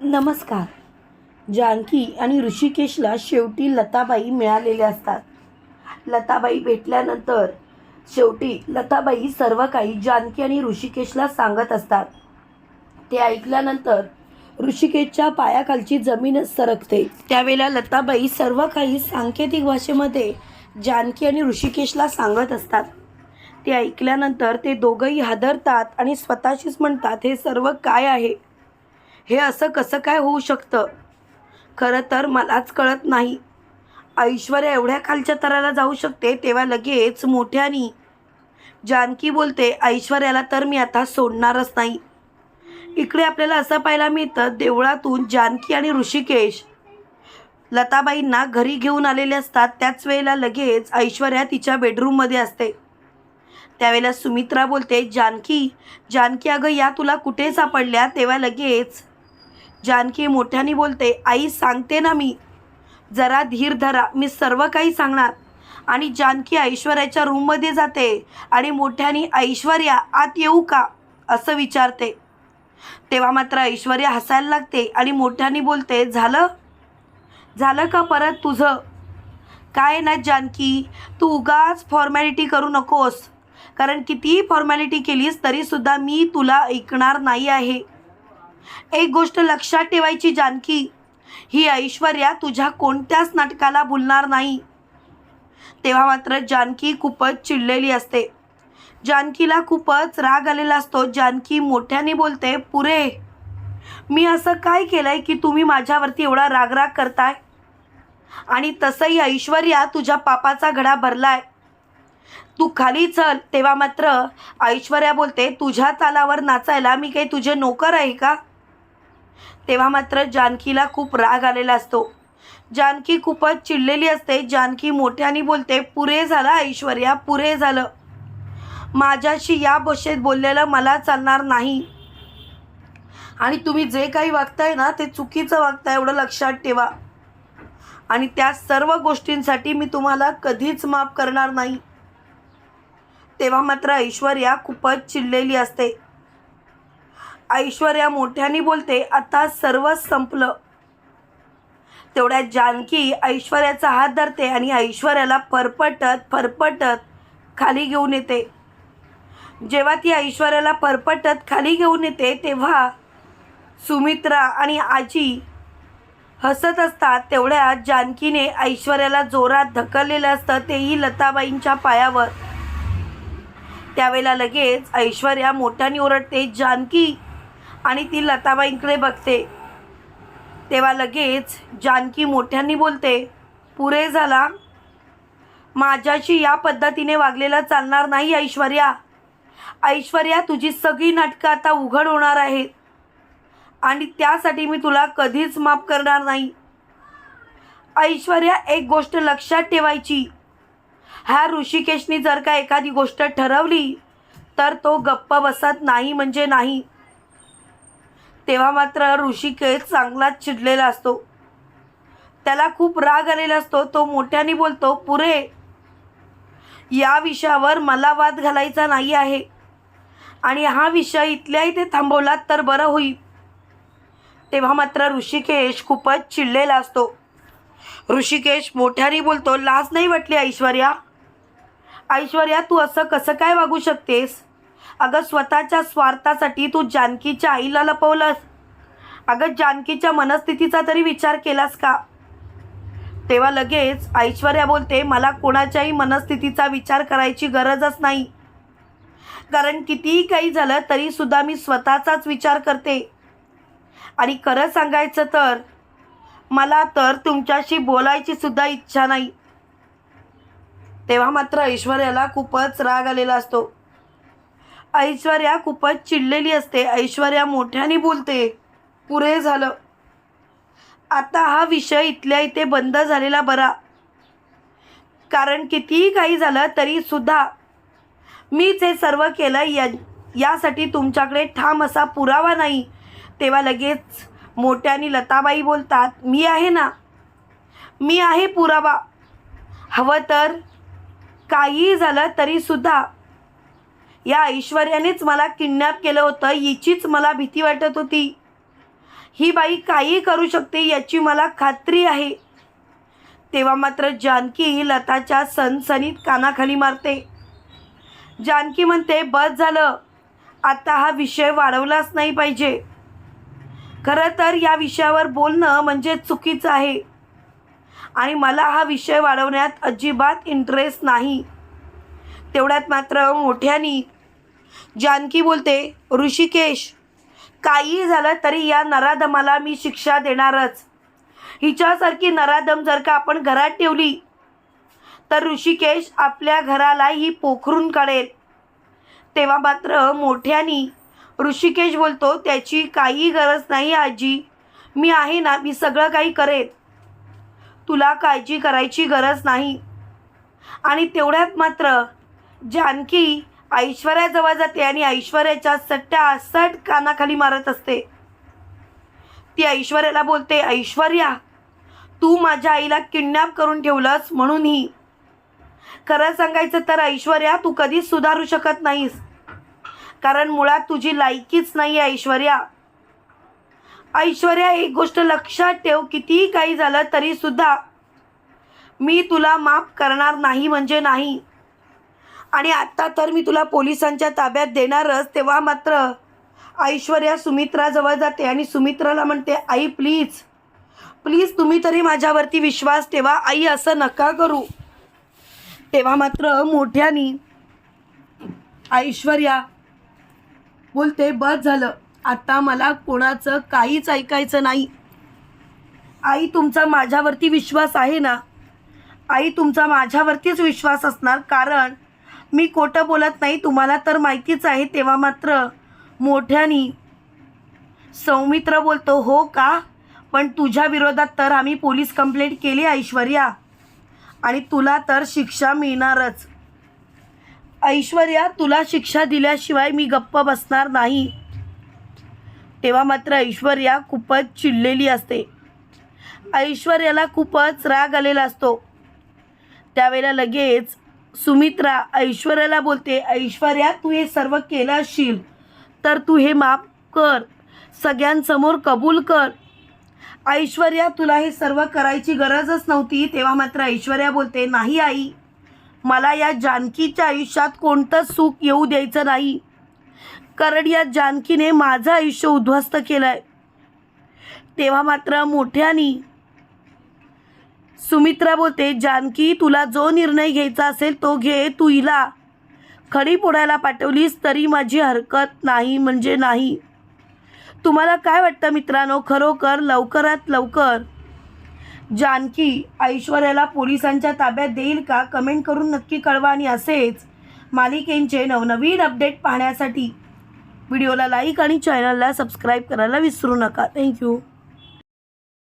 नमस्कार. जानकी आणि ऋषिकेशला शेवटी लताबाई मिळालेल्या असतात. लताबाई भेटल्यानंतर शेवटी लताबाई सर्व काही जानकी आणि ऋषिकेशला सांगत असतात. ते ऐकल्यानंतर ऋषिकेशच्या पायाखालची जमीनच सरकते. त्यावेळेला लताबाई सर्व काही सांकेतिक भाषेमध्ये जानकी आणि ऋषिकेशला सांगत असतात. ते ऐकल्यानंतर ते दोघंही हादरतात आणि स्वतःशीच म्हणतात हे सर्व काय आहे? हे असं कसं काय होऊ शकतं? खरं तर मलाच कळत नाही. ऐश्वर्या एवढ्या खालच्या तराला जाऊ शकते तेव्हा लगेच मोठ्यानी. जानकी बोलते ऐश्वर्याला तर मी आता सोडणारच नाही. इकडे आपल्याला असं पाहायला मिळतं देवळातून जानकी आणि ऋषिकेश लताबाईंना घरी घेऊन आलेले असतात. त्याच वेळेला लगेच ऐश्वर्या तिच्या बेडरूममध्ये असते. त्यावेळेला सुमित्रा बोलते जानकी जानकी अगं या तुला कुठे सापडल्या? तेव्हा लगेच जानकी मोठ्याने बोलते आई सांगते ना मी. जरा धीर धरा. मी सर्व काही सांगणार. आणि जानकी ऐश्वर्याच्या रूममध्ये जाते आणि मोठ्याने ऐश्वर्या आत येऊ का? असं विचारते. तेव्हा मात्र ऐश्वर्या हसायला लागते आणि मोठ्याने बोलते झालं? झालं का परत तुझं? काय ना जानकी तू उगाच फॉर्मॅलिटी करू नकोस. कारण कितीही फॉर्मॅलिटी केलीस तरीसुद्धा मी तुला ऐकणार नाही आहे. एक गोष्ट लक्षात ठेवायची जानकी. ही ऐश्वर्या तुझ्या कोणत्याच नाटकाला भुलणार नाही. तेव्हा मात्र जानकी खूपच चिडलेली असते. जानकीला खूपच राग आलेला असतो. जानकी मोठ्याने बोलते पुरे मी असं काय केलंय की तुम्ही माझ्यावरती एवढा रागराग करताय? आणि तसंही ऐश्वर्या तुझ्या पापाचा घडा भरलाय. तू खाली चल. तेव्हा मात्र ऐश्वर्या बोलते तुझ्या तालावर नाचायला मी काही तुझे नोकर आहे का? तेव्हा मात्र जानकीला खूप राग आलेला असतो. जानकी खूपच चिडलेली असते. जानकी मोठ्याने बोलते पुरे झालं ऐश्वर्या पुरे झालं. माझ्याशी या भाषेत बोललेलं मला चालणार नाही. आणि तुम्ही जे काही वागताय ना ते चुकीचं वागताय एवढं लक्षात ठेवा. आणि त्या सर्व गोष्टींसाठी मी तुम्हाला कधीच माफ करणार नाही. तेव्हा मात्र ऐश्वर्या खूपच चिडलेली असते. ऐश्वर्या मोठ्याने बोलते आता सर्वच संपलं. तेवढ्यात जानकी ऐश्वर्याचा हात धरते आणि ऐश्वर्याला फरफटत फरफटत खाली घेऊन येते. जेव्हा ती ऐश्वर्याला फरफटत खाली घेऊन येते तेव्हा सुमित्रा आणि आजी हसत असतात. तेवढ्या जानकीने ऐश्वर्याला जोरात धकललेलं असतं. तेही लताबाईंच्या पायावर. त्यावेळेला लगेच ऐश्वर्या मोठ्याने ओरडते जानकी आणि ती लताबाईंकडे बघते. तेव्हा लगेच जानकी मोठ्यांनी बोलते पुरे झाला. माझ्याशी या पद्धतीने वागलेलं चालणार नाही ऐश्वर्या. ऐश्वर्या तुझी सगळी नाटकं आता उघड होणार आहेत. आणि त्यासाठी मी तुला कधीच माफ करणार नाही. ऐश्वर्या एक गोष्ट लक्षात ठेवायची. ह्या ऋषिकेशनी जर का एखादी गोष्ट ठरवली तर तो गप्प बसत नाही म्हणजे नाही. तेव्हा मात्र ऋषिकेश चांगलाच चिडलेला असतो. त्याला खूप राग आलेला असतो. तो मोठ्याने बोलतो पुरे या विषयावर मला वाद घालायचा नाही आहे. आणि हा विषय इथल्या इथे थांबवलात तर बरं होईल. तेव्हा मात्र ऋषिकेश खूपच चिडलेला असतो. ऋषिकेश मोठ्याने बोलतो लाज नाही वाटली ऐश्वर्या? ऐश्वर्या तू असं कसं काय वागू शकतेस? अगं स्वतःच्या स्वार्थासाठी तू जानकीच्या आईला लपवलंस. अगं जानकीच्या मनस्थितीचा तरी विचार केलास का? तेव्हा लगेच ऐश्वर्या बोलते मला कोणाच्याही मनस्थितीचा विचार करायची गरजच नाही. कारण कितीही काही झालं तरीसुद्धा मी स्वतःचाच विचार करते. आणि खरं सांगायचं तर मला तर तुमच्याशी बोलायची सुद्धा इच्छा नाही. तेव्हा मात्र ऐश्वर्याला खूपच राग आलेला असतो. ऐश्वर्या खूपच चिडलेली असते. ऐश्वर्या मोठ्याने बोलते पुरे झालं. आता हा विषय इथल्या इथे बंद झालेला बरा. कारण कितीही काही झालं तरीसुद्धा मीच हे सर्व केलं या यासाठी तुमच्याकडे ठाम असा पुरावा नाही. तेव्हा लगेच मोठ्याने लताबाई बोलतात मी आहे ना. मी आहे पुरावा. हवं तर काहीही झालं तरीसुद्धा या ऐश्वर्यानेच मला किडनॅप केलं होतं हिचीच मला भीती वाटत होती. ही बाई काही करू शकते याची मला खात्री आहे. तेव्हा मात्र जानकी लताच्या सनसनीत कानाखाली मारते. जानकी म्हणते बस झालं. आता हा विषय वाढवलाच नाही पाहिजे. खरं तर या विषयावर बोलणं म्हणजे चुकीचं आहे. आणि मला हा विषय वाढवण्यात अजिबात इंटरेस्ट नाही. तेवढ्यात मात्र मोठ्यानी. जानकी बोलते ऋषिकेश काही झालं तरी या नराधमाला मी शिक्षा देणारच. हिच्यासारखी नराधम जर का आपण घरात ठेवली तर ऋषिकेश आपल्या घरालाही पोखरून काढेल. तेव्हा मात्र मोठ्यानी ऋषिकेश बोलतो त्याची काही गरज नाही आजी. मी आहे ना मी सगळं काही करेन. तुला काळजी करायची गरज नाही. आणि तेवढ्यात मात्र जानकी ऐश्वर्याजवळ जाते आणि ऐश्वर्याच्या सट्ट्या सट कानाखाली मारत असते. ती ऐश्वर्याला बोलते ऐश्वर्या तू माझ्या आईला किडनॅप करून ठेवलंस म्हणूनही. खरं सांगायचं तर ऐश्वर्या तू कधीच सुधारू शकत नाहीस. कारण मुळात तुझी लायकीच नाही आहे ऐश्वर्या. ऐश्वर्या एक गोष्ट लक्षात ठेव कितीही काही झालं तरी सुद्धा मी तुला माफ करणार नाही म्हणजे नाही. आणि आत्ता तर मी तुला पोलिसांच्या ताब्यात देणारच तेव्हा मात्र ऐश्वर्या सुमित्राजवळ जाते आणि सुमित्राला म्हणते आई प्लीज प्लीज तुम्ही तरी माझ्यावरती विश्वास ठेवा. आई असं नका करू. तेव्हा मात्र मोठ्यानी ऐश्वर्या बोलते बस झालं. आता मला कोणाचं काहीच ऐकायचं नाही. आई तुमचा माझ्यावरती विश्वास आहे ना? आई तुमचा माझ्यावरतीच विश्वास असणार कारण मी खोटं बोलत नाही तुम्हाला तर माहितीच आहे तेव्हा मात्र मोठ्यानी सौमित्र बोलतो हो का? पण तुझ्या विरोधात तर आम्ही पोलीस कंप्लेंट केली ऐश्वर्या. आणि तुला तर शिक्षा मिळणारच. ऐश्वर्या तुला शिक्षा दिल्याशिवाय मी गप्प बसणार नाही. तेव्हा मात्र ऐश्वर्या खूपच चिडलेली असते. ऐश्वर्याला खूपच राग आलेला असतो. त्यावेळेला लगेच सुमित्रा ऐश्वर्याला बोलते ऐश्वर्या तू हे सर्व केलं असशील तर तू हे माफ कर. सगळ्यांसमोर कबूल कर. ऐश्वर्या तुला हे सर्व करायची गरजच नव्हती. तेव्हा मात्र ऐश्वर्या बोलते नाही आई मला या जानकीच्या आयुष्यात कोणतंच सुख येऊ द्यायचं नाही. कारण या जानकीने माझं आयुष्य उद्ध्वस्त केलं आहे तेव्हा मात्र मोठ्यानी सुमित्रा बोलते जानकी तुला जो निर्णय घ्यायचा असेल तो घे तू हिला खडी पोडायला पाठवलीस तरी माझी हरकत नाही म्हणजे नाही. तुम्हाला काय वाटतं मित्रांनो? खरोखर लवकरात लवकर. जानकी ऐश्वर्याला पोलिसांच्या ताब्यात देईल का? कमेंट करून नक्की कळवा आणि असेच मालिकेंचे नवनवीन अपडेट पाहण्यासाठी व्हिडिओला लाईक आणि चॅनलला सबस्क्राईब करायला विसरू नका. थँक्यू.